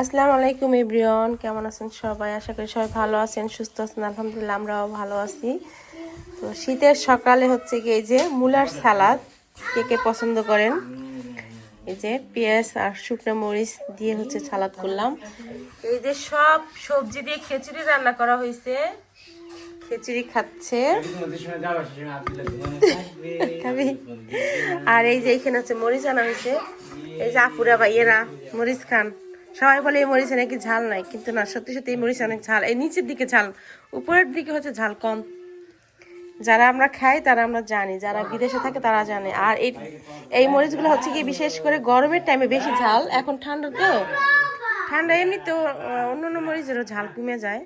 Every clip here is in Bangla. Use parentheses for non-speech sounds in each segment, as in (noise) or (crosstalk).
আসসালামু আলাইকুম এভরিওয়ান, কেমন আছেন সবাই? আশা করি সবাই ভালো আছেন, সুস্থ আছেন, আলহামদুলিল্লাহ আমরাও ভালো আছি। তো শীতের সকালে হচ্ছে কি, এই যে মূলার সালাদ, কে কে পছন্দ করেন? এই যে পেঁয়াজ আর শুকনো মরিচ দিয়ে হচ্ছে সালাদ করলাম। এই যে সব সবজি দিয়ে খিচুড়ি রান্না করা হয়েছে। খিচুড়ি খাচ্ছে। আর এই যে এখানে হচ্ছে মরিচ আনা হয়েছে। এই যে আপুরা বা ইয়েরা মরিচ খান। সবাই বলে এই মরিচে নাকি ঝাল নাই কিন্তু না সত্যি সত্যি এই মরিচ অনেক ঝাল। এই নিচের দিকে ঝাল উপরের দিকে হচ্ছে ঝাল কম। যারা আমরা খাই তারা আমরা জানি যারা বিদেশে থাকে তারা জানে। আর এই এই মরিচগুলো হচ্ছে কি বিশেষ করে গরমের টাইমে বেশি ঝাল এখন ঠান্ডা তো। ঠান্ডা এমনিতে অন্য অন্য মরিচেরও ঝাল কমে যায়।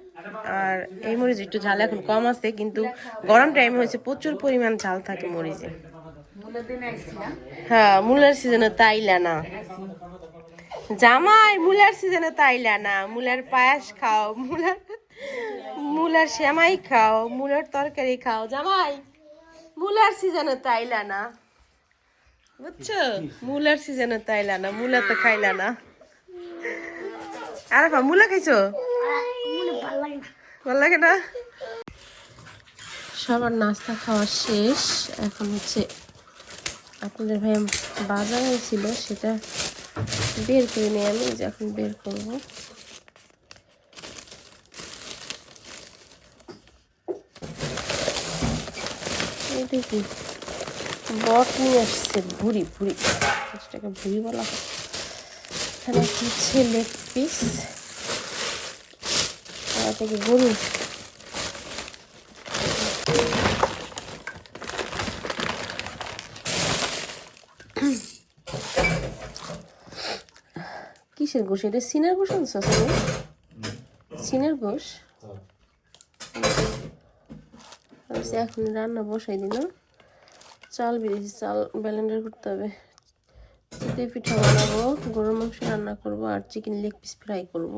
আর এই মরিচ একটু ঝাল এখন কম আছে কিন্তু গরম টাইমে হচ্ছে প্রচুর পরিমাণ ঝাল থাকে মরিচে। হ্যাঁ মূলার সিজনে তাইলা না জামাই, মূলার সিজনে তাইলা না। মূলার পায়াস খাও, মূলার মূলার শ্যামাই খাও, মূলার তরকারি খাও। জামাই, মূলার সিজনে তাইলা না। বুঝছ? মূলার সিজনে তাইলা না, মূলা তো খাইলা না। আরে মূলা খাইছো? ভালো লাগে না। সবার নাস্তা খাওয়া শেষ। এখন হচ্ছে আপনাদের ভাই বাজারে ছিল, সেটা বের করে নিয়ে আমি যে এখন বের করব। এটা কি? বট নিয়ে আসছে, ভুড়ি ভুড়ি। সেটাকে ভুড়ি বলা হয়। এখানে হচ্ছে? Leg piece. আর এটা কি গরু কিসের গোশ? এটা সিনের গোশ আনছো তুমি সিনের গোশ? আচ্ছা, এখন রান্না বসাই দিল চাল বেরিয়েছি চাল ব্যালেন্ডার করতে হবে। চিতই পিঠা বানাবো গরুর মাংস রান্না করব আর চিকেন লেগ পিস ফ্রাই করব।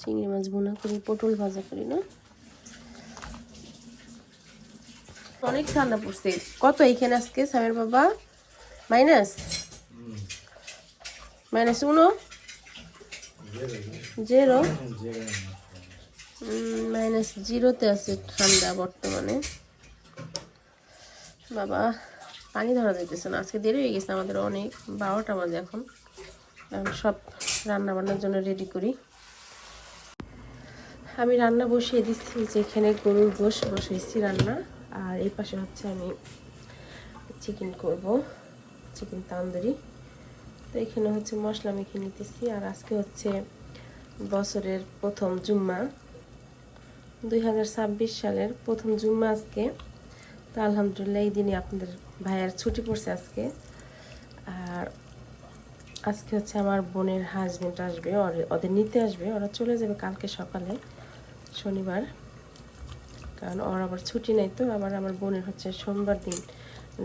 চিংড়ি মাছ ভুনা করি পটল ভাজা করি না? অনেক ঠান্ডা পড়ছে। কত এইখানে আজকে সামের বাবা? মাইনাস? মাইনাস উনো জিরো মাইনাস জিরোতে আছে ঠান্ডা বর্তমানে। বাবা, পানি ধরা যাইতেছে না। আজকে দেরি হয়ে গেছে, আমাদের অনেক। বারোটা বাজে এখন। সব রান্না বান্নার জন্য রেডি করি। আমি রান্না বসিয়ে দিচ্ছি যেখানে গরুর গোশ বসিয়েছি রান্না। আর এই পাশে হচ্ছে আমি চিকেন করব চিকেন তান্দুরি। তো এখানে হচ্ছে মশলা মেখে নিতেছি, আর আজকে হচ্ছে বছরের প্রথম জুম্মা। দুই হাজার ছাব্বিশ সালের প্রথম জুম্মা আজকে। তো আলহামদুলিল্লাহ এই দিনে আপনাদের ভাইয়ার ছুটি পড়ছে আজকে। আর আজকে হচ্ছে আমার বোনের হাজবেন্ড আসবে, ওর- ওদের নিতে আসবে, ওরা চলে যাবে কালকে সকালে, শনিবার। কারণ ওর আবার ছুটি নেই তো, আবার আমার বোনের হচ্ছে সোমবার দিন।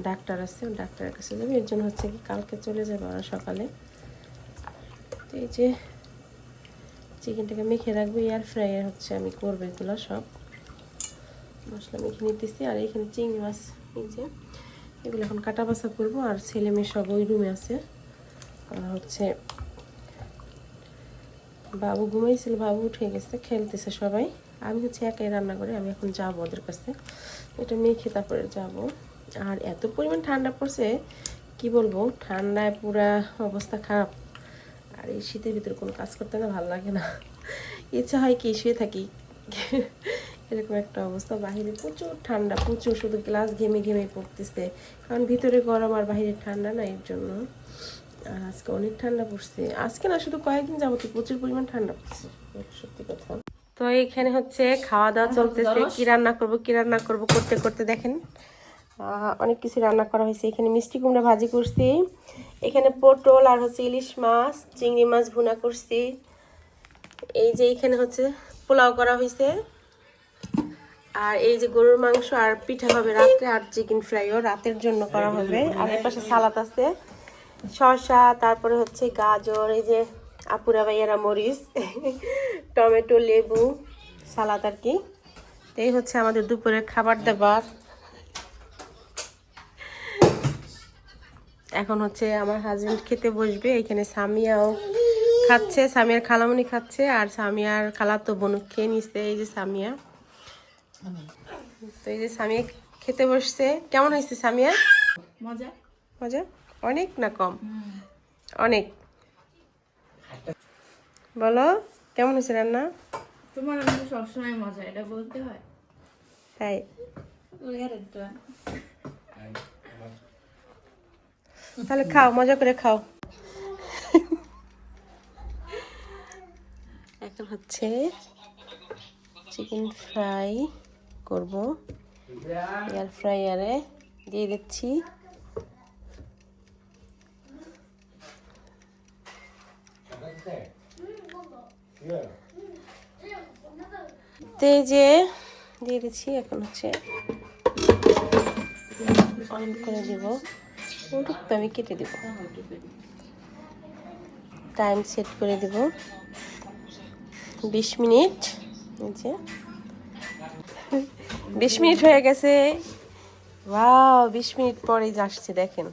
ডাক্তার আছে ডাক্তারের কাছে যাবে। এর জন্য হচ্ছে কি কালকে চলে যাবে ওরা সকালে। তো এই যে চিকেনটাকে মেখে রাখব এয়ার ফ্রাইয়ার হচ্ছে আমি করব এগুলো সব। মশলা মেখে নিতেছি, আর এখানে চিংড়ি মাছ, এই যে এগুলো এখন কাটা বাছা করব, আর ছেলে মেয়ে সব ওই রুমে আছে। আর হচ্ছে বাবু ঘুমাইছিল, বাবু উঠে গেছে, খেলতেছে সবাই। আমি হচ্ছে একাই রান্না করে, আমি এখন যাব ওদের কাছে। এটা মেখে তারপরে যাব। আর এত পরিমাণ ঠান্ডা পড়ছে কি বলব? ঠান্ডায় পুরা অবস্থা খারাপ। আর এই শীতের ভিতরে কোনো কাজ করতে না ভালো লাগে না। ইচ্ছা হয় কি শুয়ে থাকি। এরকম একটা অবস্থা। বাহিরে প্রচুর ঠান্ডা প্রচুর শুধু গ্লাস ঘেমে ঘেমে পড়তেছে। কারণ ভিতরে গরম আর বাহিরে ঠান্ডা না এর জন্য। আর আজকে অনেক ঠান্ডা পড়ছে। আজকে না শুধু কয়েকদিন যাবত প্রচুর পরিমাণ ঠান্ডা পড়ছে। সত্যি কথা। তো এখানে হচ্ছে খাওয়া দাওয়া চলতেছে। কি রান্না করব কি রান্না করব করতে করতে দেখেন। অনেক কিছু রান্না করা হয়েছে। এখানে মিষ্টি কুমড়া ভাজি করছি। এখানে পটল আর হচ্ছে ইলিশ মাছ, চিংড়ি মাছ ভুনা করছি। এই যে এখানে হচ্ছে পোলাও করা হয়েছে। আর এই যে গরুর মাংস আর পিঠা হবে রাত্রে আর চিকেন ফ্রাইও রাতের জন্য করা হবে। আর এর পাশে সালাদ আছে। শসা, তারপরে হচ্ছে গাজর, এই যে আপুরা ভাইয়ারা মরিচ, (laughs) টমেটো, লেবু, সালাদ আর কি। এই হচ্ছে আমাদের দুপুরের খাবার দাবার। এখন হচ্ছে আমার হাজবেন্ড খেতে বসবে এখানে সামিয়াও খাচ্ছে সামিয়ার খালামুনি খাচ্ছে আর সামিয়ার খালা তো বনু খেয়ে নিচ্ছে এই যে সামিয়া। তো এই যে সামিয়া খেতে বসছে। কেমন হয়েছে সামিয়া? মজা। মজা? অনেক না কম? অনেক। বলো কেমন হয়েছে রান্না? তোমার রান্না সবসময় মজা এটা বলতে হয়। তাই? তাহলে খাও, মজা করে খাও। এখন হচ্ছে চিকেন ফ্রাই করব। এয়ার ফ্রাইয়ারে দিয়ে দিচ্ছি। তেজে দিয়ে দিচ্ছি, এখন হচ্ছে অন করে দেব। ওটুকু আমি কেটে দেব। টাইম সেট করে দেব। বিশ মিনিট। যে। বিশ মিনিট হয়ে গেছে। ওয়াও বিশ মিনিট পরেই আসছে, দেখেন।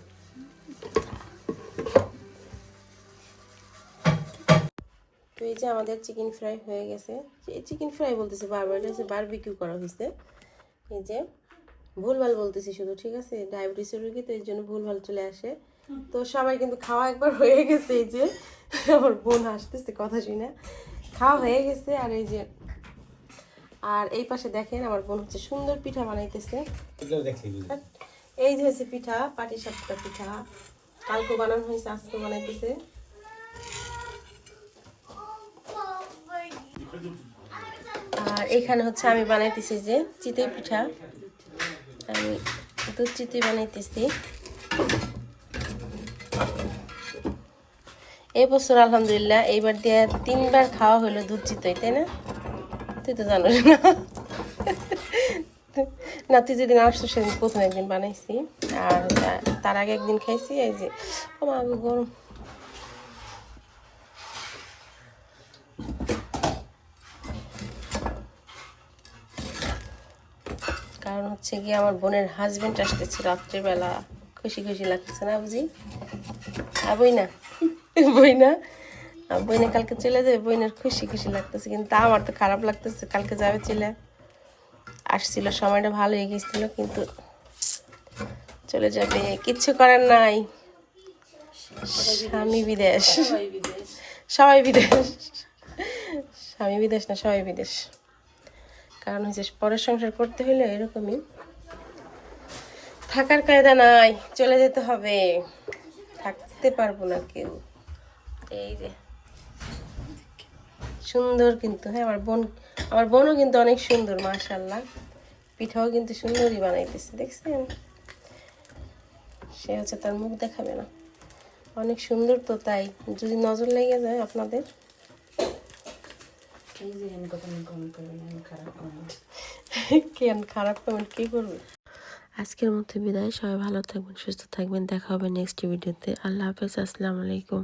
তো এই যে আমাদের চিকেন ফ্রাই হয়ে গেছে। চিকেন ফ্রাই বলতেছে বারবার, এটা হচ্ছে বারবিকিউ করা হয়েছে। এই যে। ভুলভাল বলতেছি শুধু ঠিক আছে? ডায়াবেটিসের রোগী তো এই জন্য ভুলভাল চলে আসে। তো সবাই কিন্তু খাওয়া একবার হয়ে গেছে এই যে আমার বোন হাসতেছে কথা শুনে। খাওয়া হয়ে গেছে আর এই যে আর এই পাশে দেখেন আমার বোন হচ্ছে সুন্দর পিঠা বানাইতেছে। এই যে হচ্ছে পিঠা পাটি সাপটা পিঠা। কালকে বানানো হয়েছে আজকে বানাইতেছে। আর এখানে হচ্ছে আমি বানাইতেছি যে চিতই পিঠা। আমি দুধ চিতই বানাইতেছি। এই বছর আলহামদুলিল্লাহ এইবার দিয়ে তিনবার খাওয়া হলো দুধ চিতই, তাই না? তুই তো জানোস না। না, তুই যেদিন আসছো সেদিন প্রথম একদিন বানাইছি। আর তার আগে একদিন খাইছি, এই যে আমার গরম কারণ হচ্ছে গিয়ে আমার বোনের হাজবেন্ড আসতেছে রাত্রেবেলা। খুশি খুশি লাগতেছে না বুঝি? আর বই না বই না বইনে কালকে চলে যাবে বইনের খুশি খুশি লাগতেছে কিন্তু তা আমার তো খারাপ লাগতেছে কালকে যাবে চলে। আসছিল সময়টা ভালো হয়ে গেছিল কিন্তু চলে যাবে। কিচ্ছু করার নাই। স্বামী বিদেশ। সবাই বিদেশ। স্বামী বিদেশ না সবাই বিদেশ। কারণ হচ্ছে পরের সংসার করতে হলে এরকমই। থাকার কায়দা নাই, চলে যেতে হবে। থাকতে পারব না কেউ। এই যে। সুন্দর কিন্তু হ্যাঁ আমার বোন, আমার বোনও কিন্তু অনেক সুন্দর মাশাল্লাহ পিঠাও কিন্তু সুন্দরই বানাইতেছে, দেখছেন? সে হচ্ছে তার মুখ দেখাবে না। অনেক সুন্দর তো তাই, যদি নজর লেগে যায় আপনাদের। (laughs) কেন খারাপ কমেন্ট কি করবে আজকের মতো বিদায় সবাই ভালো থাকবেন সুস্থ থাকবেন দেখা হবে নেক্সট ভিডিওতে আল্লাহ হাফেজ আসসালামু আলাইকুম।